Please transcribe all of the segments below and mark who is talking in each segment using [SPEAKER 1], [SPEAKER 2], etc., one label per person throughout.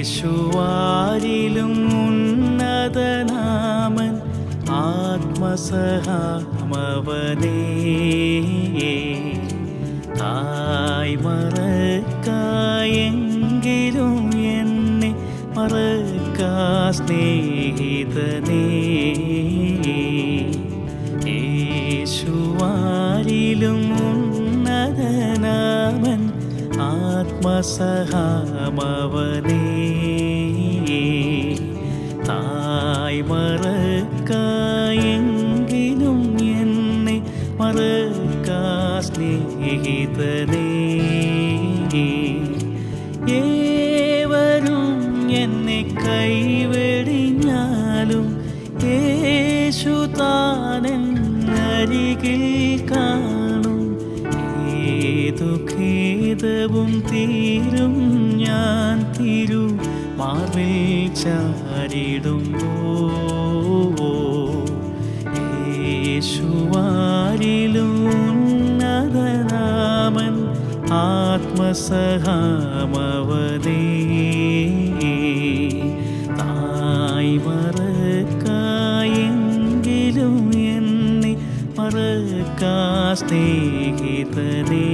[SPEAKER 1] യേശുവാരിലും ഉന്നതനാമൻ ആത്മസഹാമവനേ. തായ് മറക്കായെങ്കിലും എന്നെ മറക്കാ സ്നേഹിതനേ. ആത്മസഹാമവനേ. തായ് മറക്കായെങ്കിലും എന്നെ മറക്കാ സ്നേഹിതനേ. ഏവരും എന്നെ കൈവെടിഞ്ഞാലും യേശു അരികിൽ കാണും ഏതു തീരും ഞാൻ തിരു. മാർവിൽ ചാരിടുമ്പോ യേശുവാരിലും ആത്മസഹാമവദേ ആത്മസഹാമവനേ തായ് മറക്കായെങ്കിലും സ്നേഹിതനേ.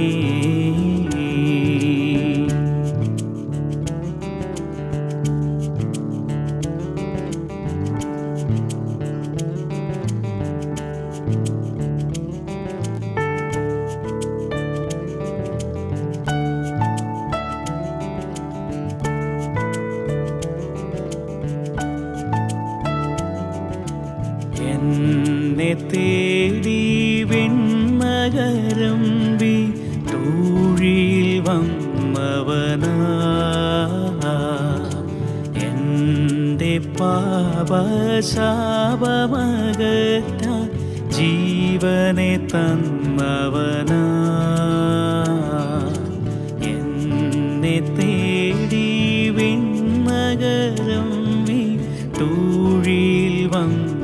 [SPEAKER 1] എന്നെ തേടി വെണ്ണകരം വീട്ടൂഴിയിൽ വന്നവനാ. എന്റെ പാപശാപമകറ്റാൻ ജീവനെ തന്നവനാ. എന്നെ തേടി വെണ്ണകരം വീട്ടൂഴിയിൽ വന്നവനാ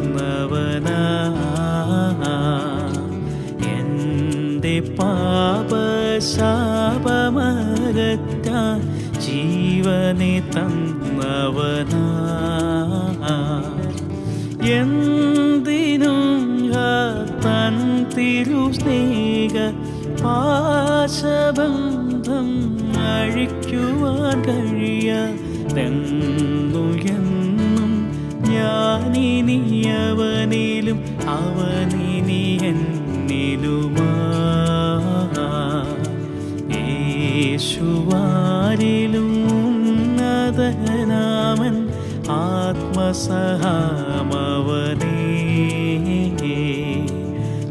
[SPEAKER 1] പാപശാപമകറ്റാൻ ജീവനെ തന്നവനാ. എന്തിനും തൻ തിരുസ്നേഹ പാശബന്ധം അഴിക്കുവാൻ കഴിയാതെന്നു എന്നും ഞാനിനി അവനിലും അവനിനി എന്നിലുമാ യേശുവാരിലും ഉന്നതനാമൻ ആത്മസഹാമവനേ.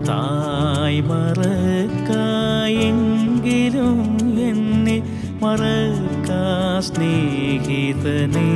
[SPEAKER 1] തായ് മറക്കായെങ്കിലും എന്നെ മറക്കാ സ്നേഹിതനേ.